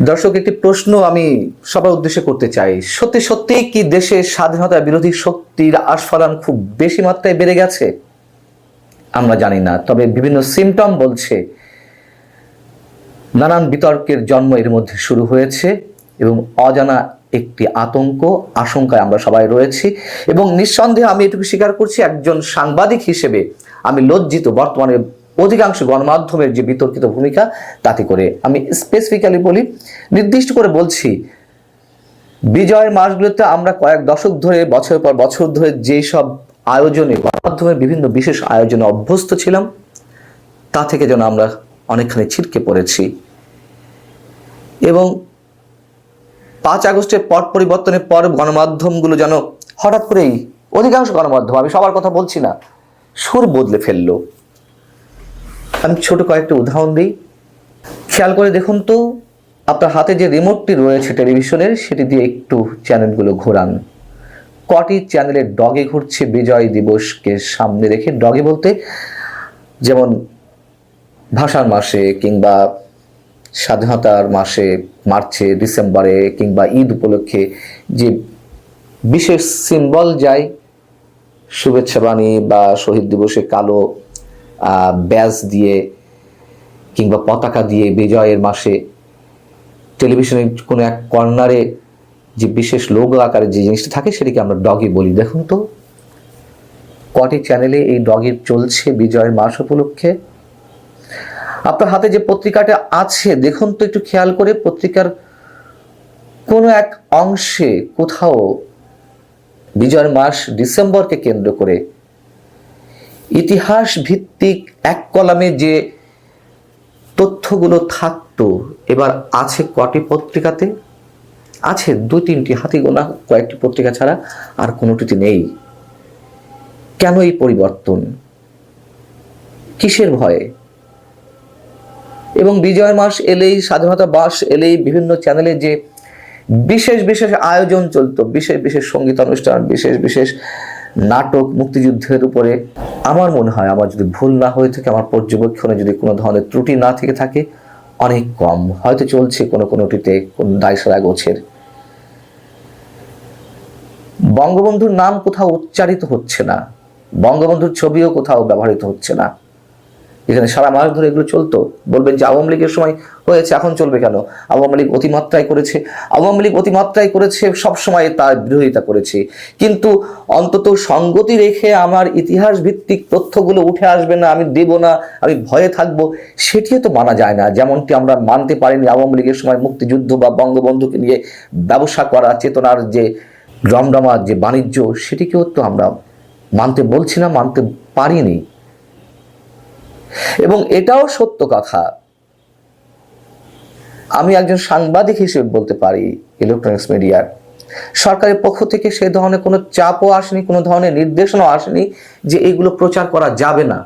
দর্শক, একটি প্রশ্ন আমি সবার উদ্দেশ্যে করতে চাই। সত্যি সত্যি কি দেশে স্বাধীনতা বিরোধী শক্তির আস্ফালন খুব বেশি মাত্রায় বেড়ে গেছে? আমরা জানি না, তবে বিভিন্ন সিমটম বলছে, নানান বিতর্কের জন্ম এর মধ্যে শুরু হয়েছে এবং অজানা একটি আতঙ্ক, আশঙ্কায় আমরা সবাই রয়েছি এবং নিঃসন্দেহে আমি এটুকু স্বীকার করছি, একজন সাংবাদিক হিসেবে আমি লজ্জিত বর্তমানে অধিকাংশ গণমাধ্যমের যে বিতর্কিত ভূমিকা, তাতে করে আমি স্পেসিফিক্যালি বলি, নির্দিষ্ট করে বলছি, বিজয়ের মাসগুলোতে আমরা কয়েক দশক ধরে বছর পর বছর ধরে যেই সব আয়োজনে, গণমাধ্যমের বিভিন্ন বিশেষ আয়োজনে অভ্যস্ত ছিলাম, তা থেকে যেন আমরা অনেকখানি ছিটকে পড়েছি। এবং পাঁচ আগস্টের পট পরিবর্তনের পর গণমাধ্যমগুলো যেন হঠাৎ করেই, অধিকাংশ গণমাধ্যম, আমি সবার কথা বলছি না, সুর বদলে ফেলল। আমি ছোট কয়েকটা উদাহরণ দিই। খেয়াল করে দেখুন তো, আপনার হাতে যে রিমোটটি রয়েছে টেলিভিশনের, সেটি দিয়ে একটু চ্যানেলগুলো ঘোরান। কটি চ্যানেলের ডগে ঘুরছে বিজয় দিবসকে সামনে রেখে? ডগে বলতে যেমন ভাষার মাসে কিংবা স্বাধীনতার মাসে, মার্চে, ডিসেম্বরে কিংবা ঈদ উপলক্ষে যে বিশেষ সিম্বল যায়, শুভেচ্ছা বাণী বা শহীদ দিবসে কালো ব্যাজ দিয়ে কিংবা পতাকা দিয়ে বিজয়ের মাসে টেলিভিশনের কোনো এক কর্নারে যে বিশেষ লোগো আকারে যে জিনিসটা থাকে সেটাকে আমরা ডগি বলি। দেখুন তো, কটি চ্যানেলে এই ডগি চলছে বিজয়ের মাস উপলক্ষে? আপনার হাতে যে পত্রিকাটা আছে, দেখুন তো একটু খেয়াল করে পত্রিকার কোনো এক অংশে কোথাও বিজয়ের মাস ডিসেম্বরকে কেন্দ্র করে ইতিহাস ভিত্তিক এক কলামে যে তথ্যগুলো থাকতো, এবার আছে কটি পত্রিকাতে? আছে দু তিনটি হাতি গোনা, কয়েকটি পত্রিকা ছাড়া আর কোনোটিতে নেই। কেন এই পরিবর্তন? কিসের ভয়ে? এবং বিজয় মাস এলেই, স্বাধীনতা মাস এলেই বিভিন্ন চ্যানেলে যে বিশেষ বিশেষ আয়োজন চলতো, বিশেষ বিশেষ সংগীত অনুষ্ঠান বিশেষ বিশেষ নাটক, মুক্তিযুদ্ধের উপরে আমার মনে হয় আমার যদি ভুল না হয়ে থাকে, আমার পর্যবেক্ষণে যদি কোনো ধরনের ত্রুটি না থেকে থাকে, অনেক কম। হয়তো চলছে কোনো কোনোটিতে কোন দায়সারা গোছের। বঙ্গবন্ধুর নাম কোথাও উচ্চারিত হচ্ছে না। বঙ্গবন্ধুর ছবিও কোথাও ব্যবহৃত হচ্ছে না। এখানে সারা মাস ধরে এগুলো চলতো। বলবেন যে আওয়ামী লীগের সময় হয়েছে, এখন চলবে কেন? আওয়ামী লীগ অতিমাত্রায় করেছে। আওয়ামী লীগ অতিমাত্রায় করেছে সব সময় তার বিরোধিতা করেছে। কিন্তু অন্তত সঙ্গতি রেখে আমার ইতিহাস ভিত্তিক তথ্যগুলো উঠে আসবে না, আমি দেব না, আমি ভয়ে থাকব, সেটিও তো মানা যায় না। যেমনটি আমরা মানতে পারিনি আওয়ামী লীগের সময় মুক্তিযুদ্ধ বা বঙ্গবন্ধুকে নিয়ে ব্যবসা করা, চেতনার যে রমরমা যে বাণিজ্য, সেটিকেও তো আমরা মানতে বলছি না, মানতে পারিনি। এবং এটাও সত্য কথা। আমি একজন সাংবাদিক হিসেবে বলতে পারি ইলেকট্রনিক্স মিডিয়ার সরকারের পক্ষ থেকে সে ধরনের কোনো চাপও আসেনি, কোনো ধরনের নির্দেশনাও আসেনি যে এগুলো প্রচার করা যাবে না।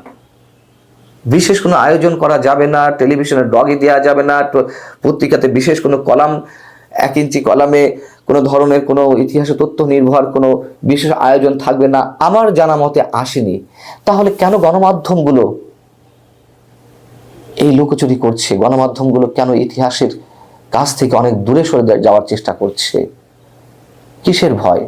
বিশেষ কোনো আয়োজন করা যাবে না টেলিভিশনে ডগি দেওয়া যাবে না পত্রিকাতে বিশেষ কোনো কলাম, এক ইঞ্চি কলামে কোনো ধরনের কোনো ইতিহাসে তথ্য নির্ভর কোনো বিশেষ আয়োজন থাকবে না। আমার জানা মতে আসেনি। তাহলে কেন গণমাধ্যমগুলো এই লুকোচুরি করছে, গণমাধ্যমগুলো কেন ইতিহাসের কাছ থেকে অনেক দূরে সরে যাওয়ার চেষ্টা করছে? কিসের ভয়?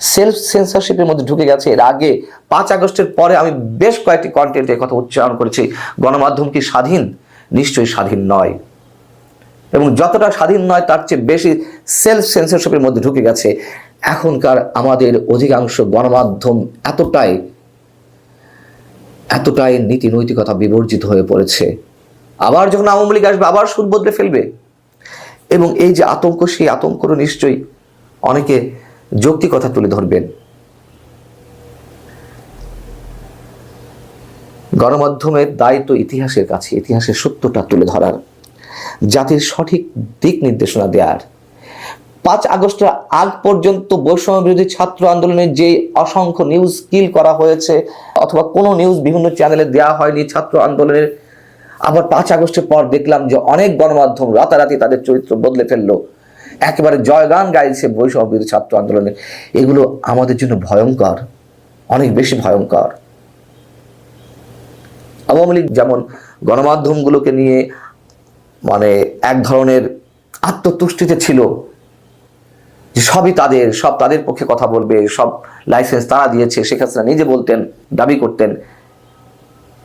সেলফ সেন্সরশিপের মধ্যে ঢুকে গেছে। এর আগে পাঁচ আগস্টের পরে আমি বেশ কয়েকটি কন্টেন্টের কথা উচ্চারণ করেছি। গণমাধ্যম কি স্বাধীন? নিশ্চয়ই স্বাধীন নয়। এবং যতটা স্বাধীন নয়, তার চেয়ে বেশি সেলফ সেন্সরশিপের মধ্যে ঢুকে গেছে। এখনকার আমাদের অধিকাংশ গণমাধ্যম এতটাই এতটাই নীতি নৈতিকতা বিবর্জিত হয়ে পড়েছে। আবার যখন আওয়ামী লীগ আসবে, আবার সুদ বদলে ফেলবে। এবং এই যে আতঙ্ক, সেই আতঙ্করও নিশ্চয়ই অনেকে যৌক্তিকতা তুলে ধরবেন। গণমাধ্যমের দায়িত্ব ইতিহাসের কাছে, ইতিহাসের সত্যটা তুলে ধরার, জাতির সঠিক দিক নির্দেশনা দেওয়ার পাঁচ আগস্টের আগ পর্যন্ত বৈষম্য বিরোধী ছাত্র আন্দোলনের যে অসংখ্য নিউজ কিল করা হয়েছে, অথবা কোনো নিউজ বিভিন্ন চ্যানেলে দেওয়া হয়নি ছাত্র আন্দোলনের আবার পাঁচ আগস্টের পর দেখলাম যে অনেক গণমাধ্যম রাতারাতি তাদের চরিত্র বদলে ফেলল। একেবারে জয়গান গাইছে বৈষম্য ছাত্র আন্দোলনে। এগুলো আমাদের জন্য ভয়ঙ্কর, অনেক বেশি ভয়ঙ্কর। আওয়ামী লীগ যেমন গণমাধ্যমগুলোকে নিয়ে মানে এক ধরনের আত্মতুষ্টিতে ছিল, যে সবই তাদের, সব তাদের পক্ষে কথা বলবে, সব লাইসেন্স তারা দিয়েছে, শেখ হাসিনা নিজে বলতেন, দাবি করতেন।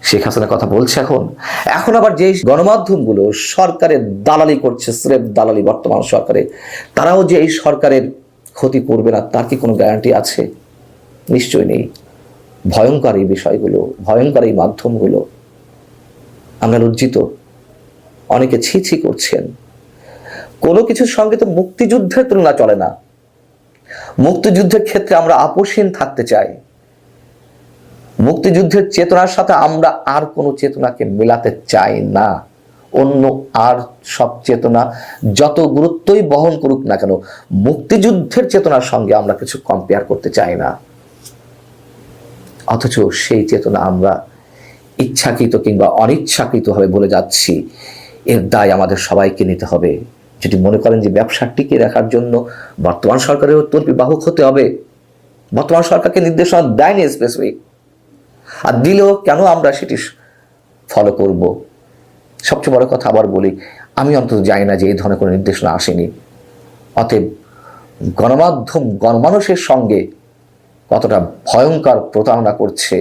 শেখ হাসিনা কথা বলছে এখন। এখন আবার যে গণমাধ্যমগুলো সরকারের দালালি করছে, স্রেফ দালালি বর্তমান সরকারে, তারাও যে এই সরকারের ক্ষতি করবে না, তার কি কোনো গ্যারান্টি আছে? নিশ্চয় নেই। ভয়ঙ্কর এই বিষয়গুলো, ভয়ঙ্কর এই মাধ্যমগুলো। আমরা লজ্জিত। অনেকে ছি ছি করছেন। কোনো কিছুর সঙ্গে তো মুক্তিযুদ্ধের তুলনা চলে না। মুক্তিযুদ্ধের ক্ষেত্রে আমরা আপোষহীন থাকতে চাই। মুক্তিযুদ্ধের চেতনার সাথে আমরা আর কোনো চেতনাকে মেলাতে চাই না। অন্য আর সব চেতনা যত গুরুত্বই বহন করুক না কেন, মুক্তিযুদ্ধের চেতনার সঙ্গে আমরা কিছু কম্পেয়ার করতে চাই না। অথচ সেই চেতনা আমরা ইচ্ছাকৃত কিংবা অনিচ্ছাকৃতভাবে বলে যাচ্ছি। এর দায় আমাদের সবাইকে নিতে হবে। যদি মনে করেন যে ব্যবসা টিকিয়ে রাখার জন্য বর্তমান সরকারের তর্পি বাহক হতে হবে, বর্তমান সরকারকে নির্দেশনা দেয়নি স্পেসিফিক আর দিলেও কেন আমরা সেটি ফলো করব? সবচেয়ে বড় কথা আবার বলি, আমি অন্তত জানি না যে এই ধরনের কোনো নির্দেশনা আসেনি। অতএব গণমাধ্যম, গণমানুষের সঙ্গে কতটা ভয়ঙ্কর প্রতারণা করছে,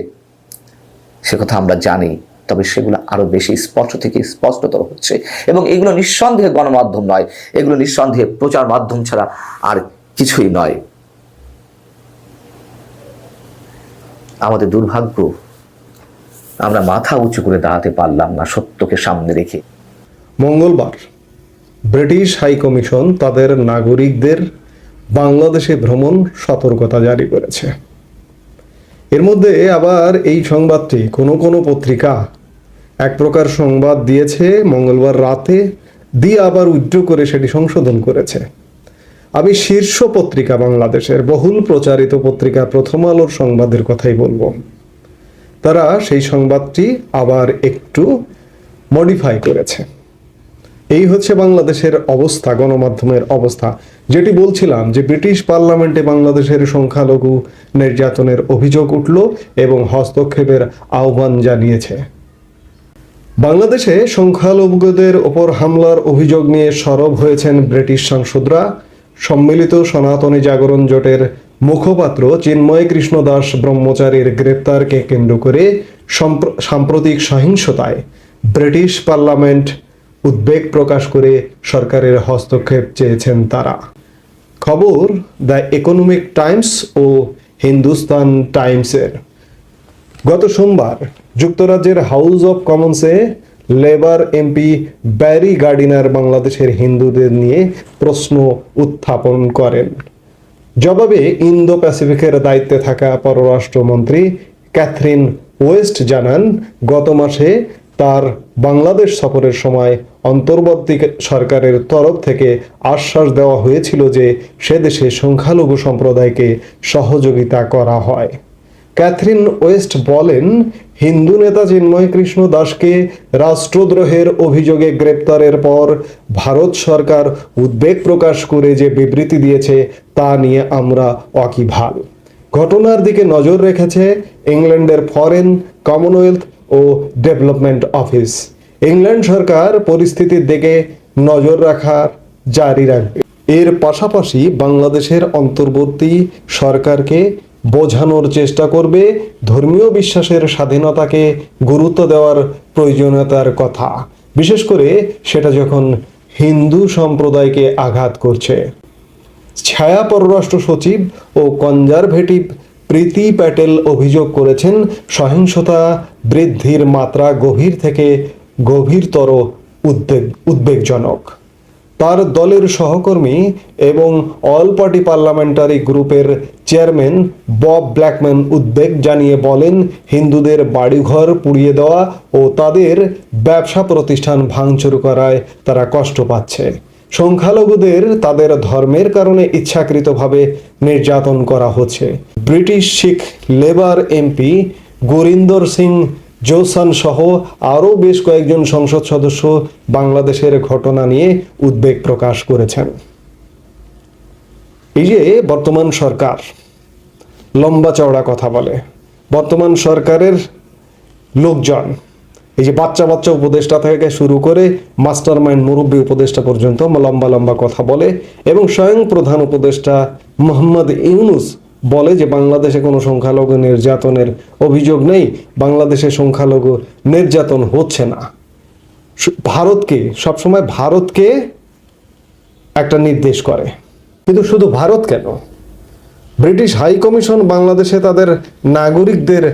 সে কথা আমরা জানি, তবে সেগুলো আরও বেশি স্পষ্ট থেকে স্পষ্টতর হচ্ছে। এবং এগুলো নিঃসন্দেহে গণমাধ্যম নয়, এগুলো নিঃসন্দেহে প্রচার মাধ্যম ছাড়া আর কিছুই নয়। আমাদের দুর্ভাগ্য আমরা মাথা উঁচু করে দাঁড়াতে পারলাম না সত্যকে সামনে রেখে। মঙ্গলবার ব্রিটিশ হাই কমিশন তাদের নাগরিকদের বাংলাদেশে ভ্রমণ সতর্কতা জারি করেছে। এর মধ্যে আবার এই সংবাদটি কোনো কোনো পত্রিকা এক প্রকার সংবাদ দিয়েছে, মঙ্গলবার রাতে দিয়ে আবার উইথড্র করে সেটি সংশোধন করেছে। আমি শীর্ষ পত্রিকা বাংলাদেশের বহুল প্রচারিত পত্রিকা প্রথম আলোর সংবাদের কথাই বলব। তারা সেই সংবাদটি আবার একটু মডিফাই করেছে। এই হচ্ছে বাংলাদেশের অবস্থা, গণমাধ্যমের অবস্থা। যেটি বলছিলাম যে ব্রিটিশ পার্লামেন্টে বাংলাদেশের সংখ্যালঘু নির্যাতনের অভিযোগ উঠল এবং হস্তক্ষেপের আহ্বান জানিয়েছে। বাংলাদেশে সংখ্যালঘুদের ওপর হামলার অভিযোগ নিয়ে সরব হয়েছেন ব্রিটিশ সাংসদরা। সম্মিলিত সনাতনী জাগরণ জোটের মুখপাত্র চিন্ময় কৃষ্ণ দাস ব্রহ্মচারীর গ্রেপ্তারকে কেন্দ্র করে সম্প্র- সাম্প্রতিক সহিংসতায় ব্রিটিশ পার্লামেন্ট উদ্বেগ প্রকাশ করে সরকারের হস্তক্ষেপ চেয়েছেন তারা। খবর, দ্য ইকোনমিক টাইমস ও হিন্দুস্তান টাইমসের। গত সোমবার যুক্তরাজ্যের হাউস অব কমন্সে লেবার এমপি ব্যারি গার্ডিনার বাংলাদেশের হিন্দুদের নিয়ে প্রশ্ন উত্থাপন করেন। জবাবে ইন্দো প্যাসিফিকের দায়িত্বে থাকা পররাষ্ট্রমন্ত্রী ক্যাথরিন ওয়েস্ট জানান, গত মাসে তার বাংলাদেশ সফরের সময় অন্তর্বর্তী সরকারের তরফ থেকে আশ্বাস দেওয়া হয়েছিল যে সে দেশে সংখ্যালঘু সম্প্রদায়কে সহযোগিতা করা হয়। ক্যাথরিন ওয়েস্ট বলেন, হিন্দু নেতা চিন্ময় কৃষ্ণ দাসকে রাষ্ট্রদ্রোহের অভিযোগে গ্রেপ্তারের পর ভারত সরকার উদ্বেগ প্রকাশ করে যে বিবৃতি দিয়েছে তা নিয়ে আমরা ওয়াকিভাল ঘটনার দিকে নজর রেখেছে ইংল্যান্ডের ফরেন, কমনওয়েলথ ও ডেভেলপমেন্ট অফিস। ইংল্যান্ড সরকার পরিস্থিতির দিকে নজর রাখার জারি রাখবে। এর পাশাপাশি বাংলাদেশের অন্তর্বর্তী সরকারকে বোঝানোর চেষ্টা করবে ধর্মীয় বিশ্বাসের স্বাধীনতাকে গুরুত্ব দেওয়ার প্রয়োজনীয়তার কথা। বিশেষ করে সেটা যখন হিন্দু সম্প্রদায়কে আঘাত করছে। ছায়া পররাষ্ট্র সচিব ও কনজারভেটিভ প্রীতি প্যাটেল অভিযোগ করেছেন, সহিংসতা বৃদ্ধির মাত্রা গভীর থেকে গভীরতর উদ্বেগ, উদ্বেগজনক। তার দলের সহকর্মী এবং অল পার্টি পার্লামেন্টারি গ্রুপের চেয়ারম্যান বব ব্ল্যাকম্যান উদ্বেগ জানিয়ে বলেন, হিন্দুদের বাড়িঘর পুড়িয়ে দেওয়া ও তাদের ব্যবসা প্রতিষ্ঠান ভাঙচুর করায় তারা কষ্ট পাচ্ছে। সংখ্যালঘুদের তাদের ধর্মের কারণে ইচ্ছাকৃতভাবে নির্যাতন করা হচ্ছে। British Sikh Labour MP Gurinder Singh Josan সহ আরও বেশ কয়েকজন সংসদ সদস্য বাংলাদেশের ঘটনা নিয়ে উদ্বেগ প্রকাশ করেছেন। এই যে বর্তমান সরকার, লম্বা চওড়া কথা বলে, বর্তমান সরকারের লোকজন এই যে বাচ্চা বাচ্চা উপদেষ্টা থেকে শুরু করে মাস্টার মাইন্ড মুরব্বী উপদেষ্টা পর্যন্ত লম্বা লম্বা কথা বলে এবং স্বয়ং প্রধান উপদেষ্টা মোহাম্মদ ইউনুস বলে যে বাংলাদেশে কোনো সংখ্যালঘু নির্যাতনের অভিযোগ নেই, বাংলাদেশে সংখ্যালঘু নির্যাতন হচ্ছে না। ভারতকে, সবসময় ভারতকে একটা নির্দেশ করে। কিন্তু শুধু ভারত কেন? ব্রিটিশ হাই কমিশন বাংলাদেশে তাদের নাগরিকদের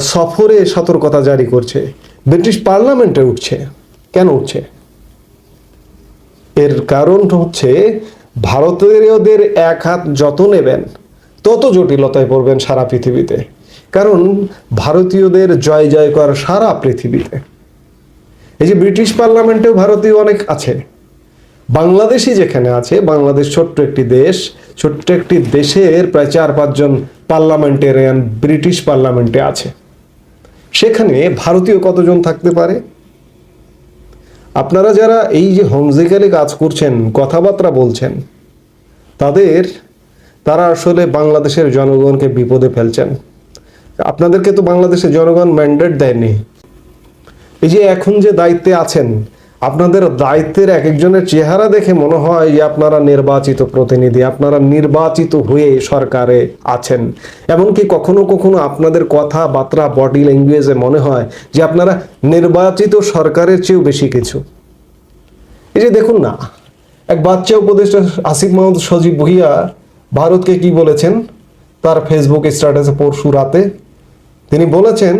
সফরে সতর্কতা জারি করছে। ব্রিটিশ পার্লামেন্টে উঠছে। কেন উঠছে? এর কারণ হচ্ছে ভারতীয়দের এক হাত যত নেবেন, তত জটিলতায় পড়বেন সারা পৃথিবীতে। কারণ ভারতীয়দের জয় জয় কর সারা পৃথিবীতে। এই যে ব্রিটিশ পার্লামেন্টেও ভারতীয় অনেক আছে। বাংলাদেশই যেখানে আছে, বাংলাদেশ ছোট্ট একটি দেশ, ছোট্ট একটি দেশের প্রায় চার পাঁচজন পার্লামেন্টেরিয়ান, ব্রিটিশ পার্লামেন্টে আছে। সেখানে ভারতীয় কতজন থাকতে পারে? আপনারা যারা এই যে হোমজিক্যালি কাজ করছেন, কথাবার্তা বলছেন, তাদের, তারা আসলে বাংলাদেশের জনগণকে বিপদে ফেলছেন। আপনাদেরকে তো বাংলাদেশের জনগণ ম্যান্ডেট দেয়নি। এই যে এখন যে দায়িত্বে আছেন আপনাদের দায়িত্বের এক একজনের চেহারা দেখে মনে হয় যে আপনারা নির্বাচিত প্রতিনিধি, আপনারা নির্বাচিত হয়ে সরকারে আছেন। এমনকি কখনো কখনো আপনাদের কথাবার্তা, বডি ল্যাঙ্গুয়েজে মনে হয় যে আপনারা নির্বাচিত সরকারের চেয়েও বেশি কিছু। এই যে দেখুন না, এক বাচ্চা উপদেষ্টা আসিফ মাহমুদ সজীব ভুইয়া ভারতকে কি বলেছেন? তার ফেসবুক স্ট্যাটাসে পরশু রাতে। তিনি বলেছেন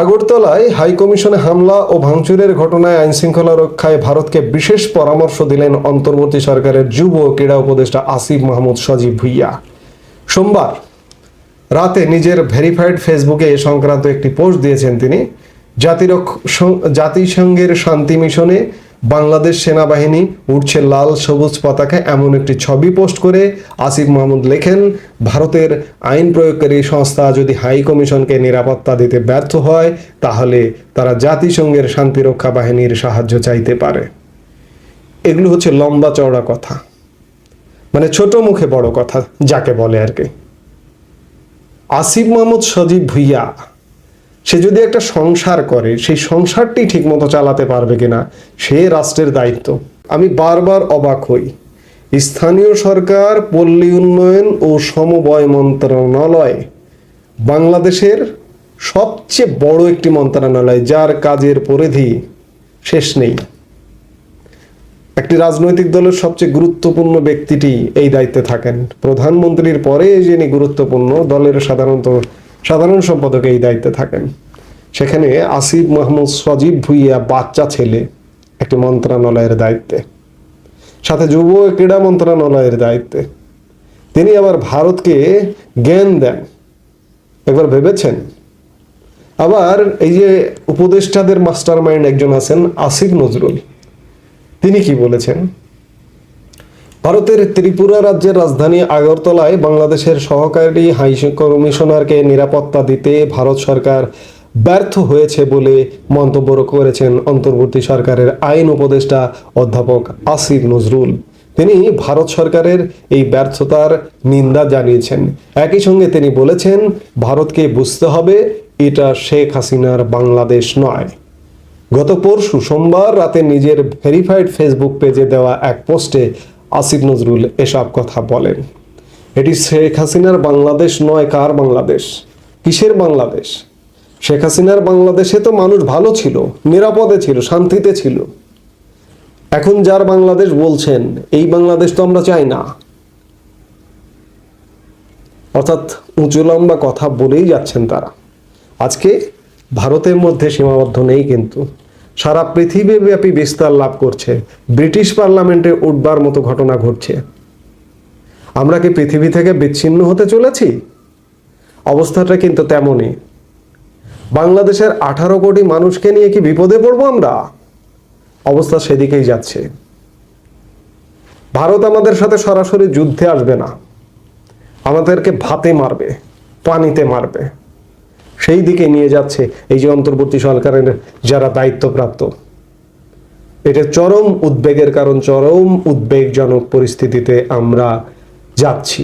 আগরতলায় হাইকমিশনে হামলা ও ভাঙচুরের ঘটনায় আইনশৃঙ্খলা রক্ষায় ভারতকে বিশেষ পরামর্শ দিলেন অন্তর্বর্তী সরকারের যুব ক্রীড়া উপদেষ্টা আসিফ মাহমুদ সজীব ভুইয়া। সোমবার রাতে নিজের ভেরিফাইড ফেসবুকে এ সংক্রান্ত একটি পোস্ট দিয়েছেন তিনি। জাতিরক্ষ জাতিসংঘের শান্তি মিশনে বাংলাদেশ সেনাবাহিনী উঠছে লাল সবুজ পতাকা এমন একটি ছবি পোস্ট করে আসিফ মাহমুদ লেখেন, ভারতের আইন প্রয়োগকারী সংস্থা যদি হাই কমিশনকে নিরাপত্তা দিতে ব্যর্থ হয়, তাহলে তারা জাতিসংঘের শান্তিরক্ষা বাহিনীর সাহায্য চাইতে পারে। এগুলো হচ্ছে লম্বা চওড়া কথা। মানে ছোট মুখে বড় কথা, যাকে বলে আর কি। আসিফ মাহমুদ সজীব ভুইয়া সে যদি একটা সংসার করে, সেই সংসারটি ঠিকমতো চালাতে পারবে কিনা, সে রাষ্ট্রের দায়িত্ব। আমি বারবার অবাক হই। স্থানীয় সরকার, পল্লী উন্নয়ন ও সমবায় মন্ত্রণালয় বাংলাদেশের সবচেয়ে বড় একটি মন্ত্রণালয়, যার কাজের পরিধি শেষ নেই। একটি রাজনৈতিক দলের সবচেয়ে গুরুত্বপূর্ণ ব্যক্তিটি এই দায়িত্বে থাকেন। প্রধানমন্ত্রীর পরে যিনি গুরুত্বপূর্ণ, দলের সাধারণত সাধারণ সম্পাদক এই দায়িত্বে থাকেন। সেখানে আসিফ মাহমুদ সজীব ভুইয়া বাচ্চা ছেলে, একটি মন্ত্রণালয়ের দায়িত্বে। সাথে যুব ক্রীড়া মন্ত্রণালয়ের দায়িত্বে। তিনি আবার ভারতকে জ্ঞান দেন। একবার ভেবেছেন? আবার এই যে উপদেষ্টাদের মাস্টার মাইন্ড একজন আছেন আসিফ নজরুল, তিনি কি বলেছেন? ভারতের ত্রিপুরা রাজ্যের রাজধানী আগরতলায় বাংলাদেশের সহকারী হাই কমিশনারকে নিরাপত্তা দিতে ভারত সরকার ব্যর্থ হয়েছে বলে মন্তব্য করেছেন অন্তর্বর্তী সরকারের আইন উপদেষ্টা অধ্যাপক আসিফ নজরুল। তিনি ভারত সরকারের এই ব্যর্থতার নিন্দা জানিয়েছেন। একই সঙ্গে তিনি বলেছেন, ভারতকে বুঝতে হবে, এটা শেখ হাসিনার বাংলাদেশ নয়। গত পরশু সোমবার রাতে নিজের ভেরিফাইড ফেসবুক পেজে দেওয়া এক পোস্টে আসিফ নজরুল এসব কথা বলেন। এটি শেখ হাসিনার বাংলাদেশ নয়, কার বাংলাদেশ? কিসের বাংলাদেশ? শেখ হাসিনার বাংলাদেশে তো মানুষ ভালো ছিল, নিরাপদে ছিল, শান্তিতে ছিল। এখন যার বাংলাদেশ বলছেন, এই বাংলাদেশ তো আমরা চাই না। অর্থাৎ উঁচু লম্বা কথা বলেই যাচ্ছেন তারা। আজকে ভারতের মধ্যে সীমাবদ্ধ নেই কিন্তু। সারা পৃথিবীব্যাপী বিস্তার লাভ করছে। ব্রিটিশ পার্লামেন্টে উঠবার মতো ঘটনা ঘটছে। আমরা কি পৃথিবী থেকে বিচ্ছিন্ন হতে চলেছি? অবস্থাটা কিন্তু তেমনই। বাংলাদেশের আঠারো কোটি মানুষকে নিয়ে কি বিপদে পড়ব আমরা? অবস্থা সেদিকেই যাচ্ছে। ভারত আমাদের সাথে সরাসরি যুদ্ধে আসবে না। আমাদেরকে ভাতে মারবে, পানিতে মারবে। সেই দিকে নিয়ে যাচ্ছে এই যে অন্তর্বর্তী সরকারের যারা দায়িত্বপ্রাপ্ত। এটা চরম উদ্বেগের কারণ, চরম উদ্বেগজনক পরিস্থিতিতে আমরা যাচ্ছি।